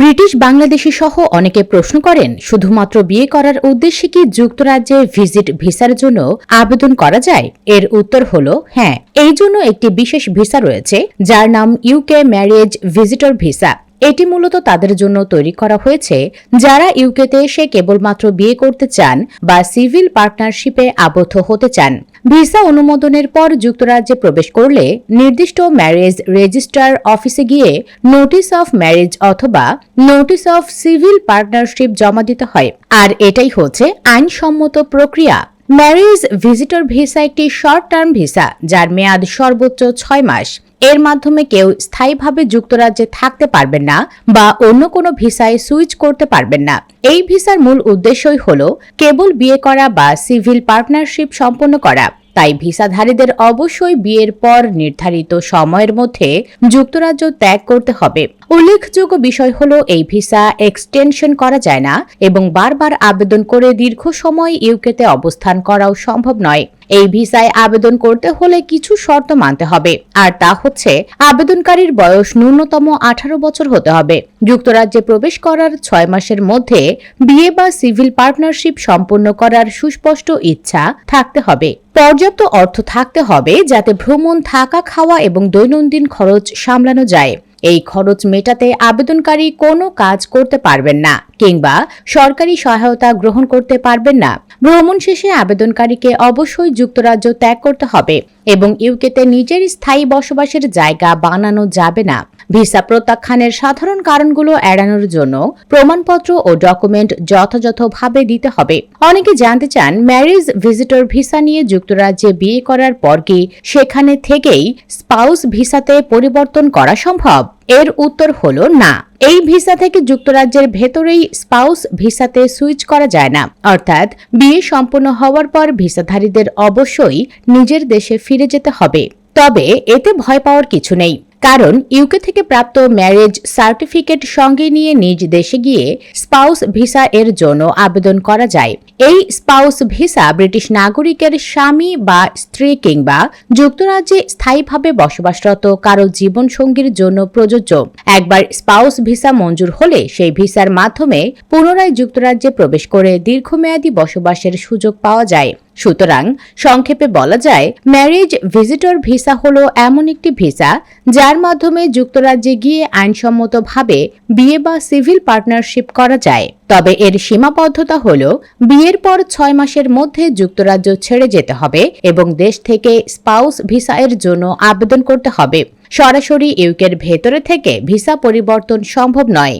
British Bangladeshi সহ অনেকে প্রশ্ন করেন, শুধুমাত্র বিয়ে করার উদ্দেশ্যে কি যুক্তরাজ্যে ভিজিট ভিসার জন্য আবেদন করা যায়? এর উত্তর হল হ্যাঁ। এই জন্য একটি বিশেষ ভিসা রয়েছে, যার নাম ইউকে ম্যারেজ ভিজিটর ভিসা। এটি মূলত তাদের জন্য তৈরি করা হয়েছে, যারা ইউকেতে এসে কেবলমাত্র বিয়ে করতে চান বা সিভিল পার্টনারশিপে আবদ্ধ হতে চান। ভিসা অনুমোদনের পর যুক্তরাজ্যে প্রবেশ করলে নির্দিষ্ট ম্যারেজ রেজিস্ট্রার অফিসে গিয়ে নোটিশ অফ ম্যারেজ অথবা নোটিশ অফ সিভিল পার্টনারশিপ জমা দিতে হয়। আর এটাই হচ্ছে আইনসম্মত প্রক্রিয়া। ম্যারেজ ভিজিটর ভিসা একটি শর্ট টার্ম ভিসা যার মেয়াদ সর্বোচ্চ ছয় মাস। এর মাধ্যমে কেউ স্থায়ীভাবে যুক্তরাজ্যে থাকতে পারবেন না বা অন্য কোনো ভিসায় সুইচ করতে পারবেন না। এই ভিসার মূল উদ্দেশ্যই হল কেবল বিয়ে করা বা সিভিল পার্টনারশিপ সম্পন্ন করা। তাই ভিসাধারীদের অবশ্যই বিয়ের পর নির্ধারিত সময়ের মধ্যে যুক্তরাজ্য ত্যাগ করতে হবে। উল্লেখযোগ্য বিষয় হল, এই ভিসা এক্সটেনশন করা যায় না এবং বারবার আবেদন করে দীর্ঘ সময় ইউকেতে অবস্থান করাও সম্ভব নয়। এই ভিসায় আবেদন করতে হলে কিছু শর্ত মানতে হবে, আর তা হচ্ছে, আবেদনকারীর বয়স ন্যূনতম আঠারো বছর হতে হবে। যুক্তরাজ্যে প্রবেশ করার ছয় মাসের মধ্যে বিয়ে বা সিভিল পার্টনারশিপ সম্পন্ন করার সুস্পষ্ট ইচ্ছা থাকতে হবে। পর্যাপ্ত অর্থ থাকতে হবে যাতে ভ্রমণ থাকা খাওয়া এবং দৈনন্দিন খরচ সামলানো যায়। এই খরচ মেটাতে আবেদনকারী কোনো কাজ করতে পারবেন না কিংবা সরকারি সহায়তা গ্রহণ করতে পারবেন না। ভ্রমণ শেষে আবেদনকারীকে অবশ্যই যুক্তরাজ্য ত্যাগ করতে হবে এবং ইউকেতে নিজের স্থায়ী বসবাসের জায়গা বানানো যাবে না। ভিসা প্রত্যাখ্যানের সাধারণ কারণগুলো এড়ানোর জন্য প্রমাণপত্র ও ডকুমেন্ট যথাযথভাবে দিতে হবে। অনেকে জানতে চান ম্যারেজ ভিজিটর ভিসা নিয়ে যুক্তরাজ্যে বিয়ে করার পর কি সেখানে থেকেই স্পাউস ভিসাতে পরিবর্তন করা সম্ভব? এর উত্তর হল না। এই ভিসা থেকে যুক্তরাজ্যের ভেতরেই স্পাউস ভিসাতে সুইচ করা যায় না। অর্থাৎ বিয়ে সম্পন্ন হওয়ার পর ভিসাধারীদের অবশ্যই নিজের দেশে ফিরে যেতে হবে। তবে এতে ভয় পাওয়ার কিছু নেই। কারণ ইউকে থেকে প্রাপ্ত ম্যারেজ সার্টিফিকেট সঙ্গে নিয়ে নিজ দেশে গিয়ে স্পাউস ভিসা এর জন্য আবেদন করা যায়। এই স্পাউস ভিসা ব্রিটিশ নাগরিকের স্বামী বা স্ত্রী কিংবা যুক্তরাজ্যে স্থায়ীভাবে বসবাসরত কারও জীবনসঙ্গীর জন্য প্রযোজ্য। একবার স্পাউস ভিসা মঞ্জুর হলে সেই ভিসার মাধ্যমে পুনরায় যুক্তরাজ্যে প্রবেশ করে দীর্ঘমেয়াদী বসবাসের সুযোগ পাওয়া যায়। সুতরাং সংক্ষেপে বলা যায় ম্যারেজ ভিজিটর ভিসা হলো এমন একটি ভিসা যার মাধ্যমে যুক্তরাজ্যে গিয়ে আইনসম্মতভাবে বিয়ে বা সিভিল পার্টনারশিপ করা যায়। তবে এর সীমাবদ্ধতা হল, বিয়ের পর ছয় মাসের মধ্যে যুক্তরাজ্য ছেড়ে যেতে হবে এবং দেশ থেকে স্পাউস ভিসা এর জন্য আবেদন করতে হবে। সরাসরি ইউকের ভেতরে থেকে ভিসা পরিবর্তন সম্ভব নয়।